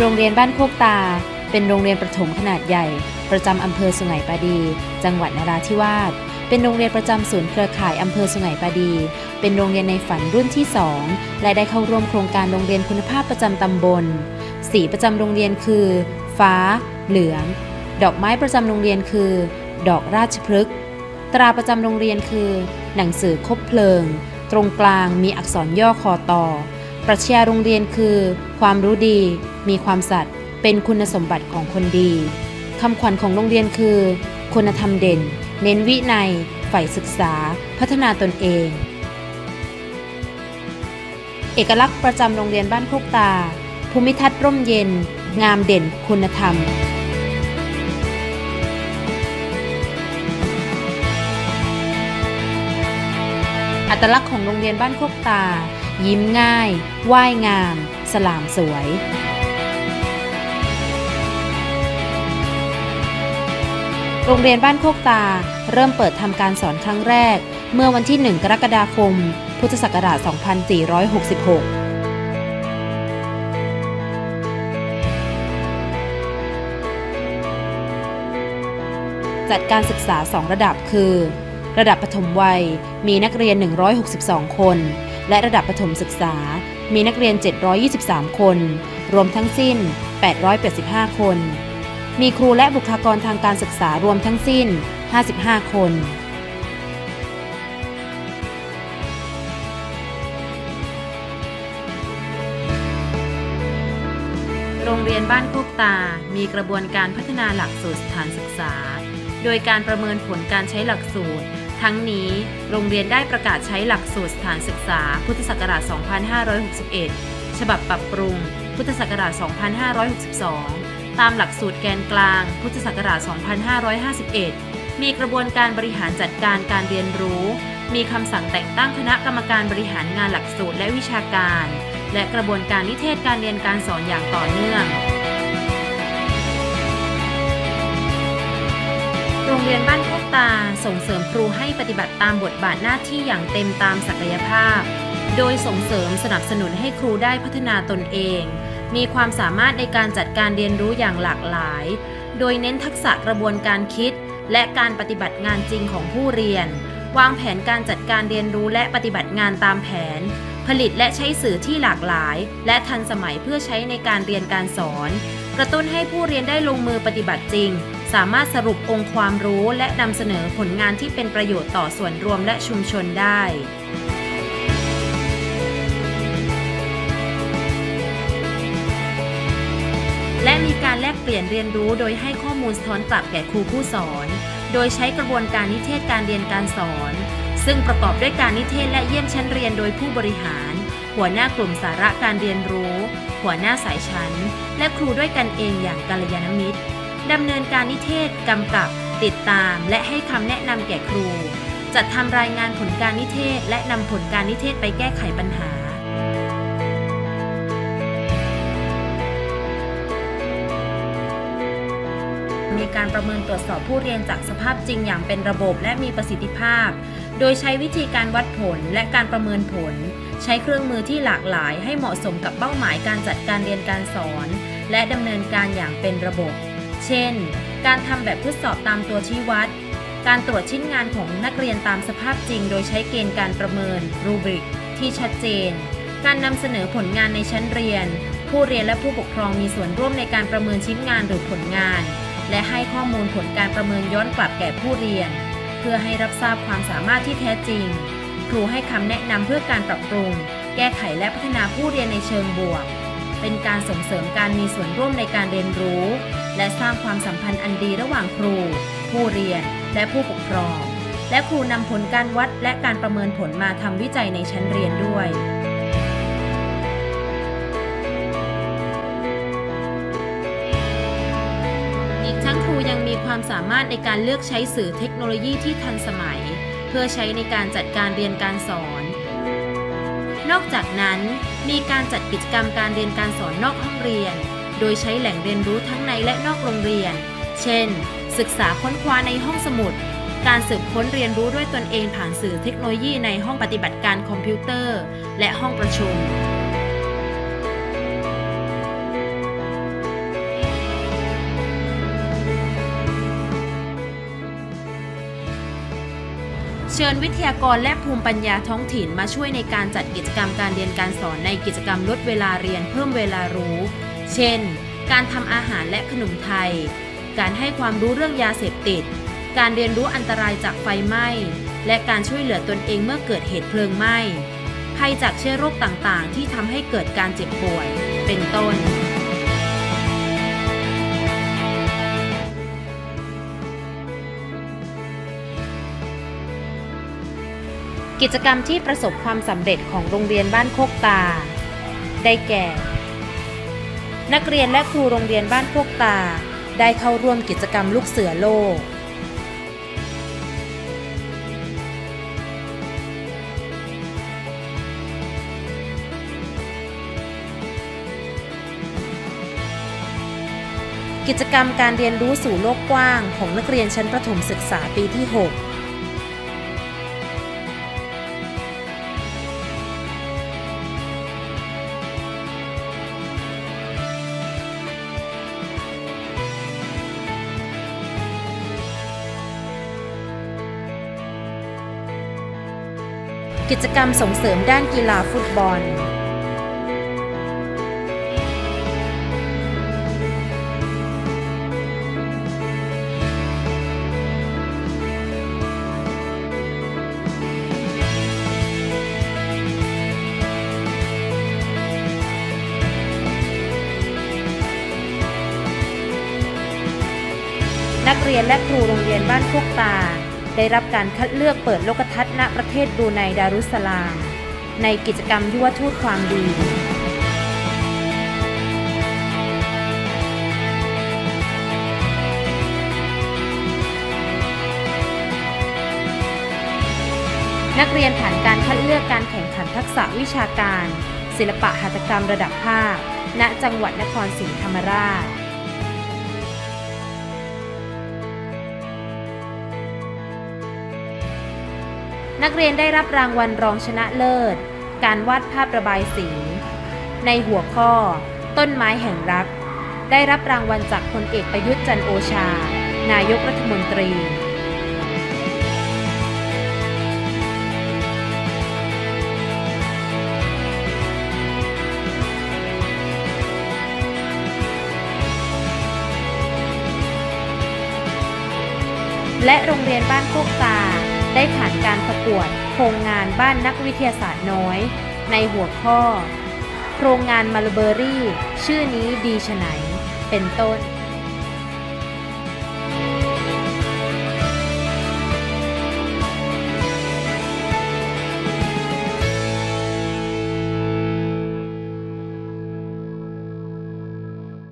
โรงเรียนบ้านโคกตา เป็นโรงเรียนประถมขนาดใหญ่ ประจำอำเภอสุไหงปาดี จังหวัดนราธิวาส เป็นโรงเรียนประจำศูนย์เครือข่ายอำเภอสุไหงปาดี เป็นโรงเรียนในฝันรุ่นที่ 2 และได้เข้าร่วมโครงการโรงเรียนคุณภาพประจำตำบล สีประจำโรงเรียนคือ ฟ้า เหลือง ดอกไม้ประจำโรงเรียนคือ ดอกราชพฤกษ์ ตราประจำโรงเรียนคือ หนังสือคบเพลิง ตรงกลางมีอักษรย่อคอต่อ ปรัชญาโรงเรียนคือ ความรู้ดี มีความสัตย์เป็นคุณสมบัติของคนดีคำขวัญของโรงเรียนคือ คุณธรรมเด่น เน้นวินัยใฝ่ศึกษา พัฒนาตนเอง เอกลักษณ์ประจำโรงเรียนบ้านโคกตา ภูมิทัศน์ร่มเย็น งามเด่นคุณธรรมอัตลักษณ์ของโรงเรียนบ้านโคกตา ยิ้มง่าย ว่ายงาม สลามสวย โรงเรียนบ้านโคกตา เริ่มเปิดทำการสอนครั้งแรก เมื่อวันที่ 1 กรกฎาคม พุทธศักราช 2466จัดการศึกษา 2 ระดับคือ ระดับปฐมวัยมีนักเรียน 162 คน และระดับประถมศึกษา มีนักเรียน 723 คน รวมทั้งสิ้น 885 คน มีครูและบุคลากรทางการศึกษารวมทั้งสิ้น 55 คนโรงเรียนบ้านโคกตา มีกระบวนการพัฒนาหลักสูตรสถานศึกษา โดยการประเมินผลการใช้หลักสูตร ทั้งนี้โรงเรียนได้ประกาศใช้หลักสูตรสถานศึกษา พุทธศักราช 2561 ฉบับปรับปรุง พุทธศักราช 2562 ตามหลักสูตรแกนกลาง พุทธศักราช 2551 มีกระบวนการบริหารจัดการการเรียนรู้ มีคำสั่งแต่งตั้งคณะกรรมการบริหารงานหลักสูตรและวิชาการ และกระบวนการนิเทศการเรียนการสอนอย่างต่อเนื่อง รงเรียนบ้านโคกตาส่งเสริมครูให้ปฏิบัติตามบทบาทหน้าที่อย่างเต็มตามศักยภาพ โดยส่งเสริมสนับสนุนให้ครูได้พัฒนาตนเอง มีความสามารถในการจัดการเรียนรู้อย่างหลากหลาย โดยเน้นทักษะกระบวนการคิด และการปฏิบัติงานจริงของผู้เรียน วางแผนการจัดการเรียนรู้และปฏิบัติงานตามแผน ผลิตและใช้สื่อที่หลากหลาย และทันสมัยเพื่อใช้ในการเรียนการสอน กระตุ้นให้ผู้เรียนได้ลงมือปฏิบัติจริง สามารถสรุปองค์ความรู้และนำเสนอผลงานที่เป็นประโยชน์ต่อส่วนรวมและชุมชนได้ และมีการแลกเปลี่ยนเรียนรู้โดยให้ข้อมูลสะท้อนกลับแก่ครูผู้สอน โดยใช้กระบวนการนิเทศการเรียนการสอน ซึ่งประกอบด้วยการนิเทศและเยี่ยมชั้นเรียนโดยผู้บริหาร หัวหน้ากลุ่มสาระการเรียนรู้ หัวหน้าสายชั้น และครูด้วยกันเองอย่างกัลยาณมิตร ดำเนินการนิเทศกำกับ ติดตาม และให้คำแนะนำแก่ครู จัดทำรายงานผลการนิเทศ และนำผลการนิเทศไปแก้ไขปัญหา มีการประเมินตรวจสอบผู้เรียนจากสภาพจริงอย่างเป็นระบบและมีประสิทธิภาพ โดยใช้วิธีการวัดผลและการประเมินผล ใช้เครื่องมือที่หลากหลายให้เหมาะสมกับเป้าหมายการจัดการเรียนการสอน และดำเนินการอย่างเป็นระบบ เช่น การทำแบบทดสอบตามตัวชี้วัด การตรวจชิ้นงานของนักเรียนตามสภาพจริง โดยใช้เกณฑ์การประเมินรูบริกที่ชัดเจน การนำเสนอผลงานในชั้นเรียน ผู้เรียนและผู้ปกครองมีส่วนร่วมในการประเมินชิ้นงานหรือผลงาน และให้ข้อมูลผลการประเมินย้อนกลับแก่ผู้เรียน เพื่อให้รับทราบความสามารถที่แท้จริง ครูให้คำแนะนำเพื่อการปรับปรุง แก้ไขและพัฒนาผู้เรียนในเชิงบวก เป็นการส่งเสริมการมีส่วนร่วมในการเรียนรู้ และสร้างความสัมพันธ์อันดีระหว่างครู ผู้เรียน และผู้ปกครอง และครูนำผลการวัดและการประเมินผลมาทำวิจัยในชั้นเรียนด้วยอีกทั้งครูยังมีความสามารถในการเลือกใช้สื่อเทคโนโลยีที่ทันสมัย เพื่อใช้ในการจัดการเรียนการสอน นอกจากนั้นมีการจัดกิจกรรมการเรียนการสอนนอกห้องเรียน โดยใช้แหล่งเรียนรู้ทั้งในและนอกโรงเรียน เช่น ศึกษาค้นคว้าในห้องสมุด การสืบค้นเรียนรู้ด้วยตนเองผ่านสื่อเทคโนโลยีในห้องปฏิบัติการคอมพิวเตอร์ และห้องประชุมเชิญวิทยากรและภูมิปัญญาท้องถิ่นมาช่วยในการจัดกิจกรรมการเรียนการสอนในกิจกรรมลดเวลาเรียนเพิ่มเวลารู้ เช่น การทำอาหารและขนมไทย การให้ความรู้เรื่องยาเสพติด การเรียนรู้อันตรายจากไฟไหม้ และการช่วยเหลือตนเองเมื่อเกิดเหตุเพลิงไหม้ภัยจากเชื้อโรคต่างๆ ที่ทำให้เกิดการเจ็บป่วย เป็นต้น กิจกรรมที่ประสบความสำเร็จของโรงเรียนบ้านโคกตา ได้แก่ นักเรียนและครูโรงเรียนบ้านโคกตา ได้เข้าร่วมกิจกรรมลูกเสือโลก กิจกรรมการเรียนรู้สู่โลกกว้างของนักเรียนชั้นประถมศึกษาปีที่ 6 กิจกรรมส่งเสริมด้านกีฬาฟุตบอล นักเรียนและครูโรงเรียนบ้านโคกตา ได้รับการคัดเลือกเปิดโลกทัศน์ณประเทศบรูไนดารุสสลาม ในกิจกรรมยุวทูตความดีนักเรียนผ่านการคัดเลือกการแข่งขันทักษะวิชาการ ศิลปะหัตถกรรมระดับภาค ณ จังหวัดนครศรีธรรมราช นักเรียนได้รับรางวัลรองชนะเลิศ การวาดภาพระบายสี ในหัวข้อ ต้นไม้แห่งรัก ได้รับรางวัลจากพลเอกประยุทธ์จันโอชา นายกรัฐมนตรีและโรงเรียนบ้านโคกตา ได้ผ่านการประกวด โครงงานบ้านนักวิทยาศาสตร์น้อย ในหัวข้อ โครงงานมาลเบอรี่ ชื่อนี้ดีฉไหน เป็นต้น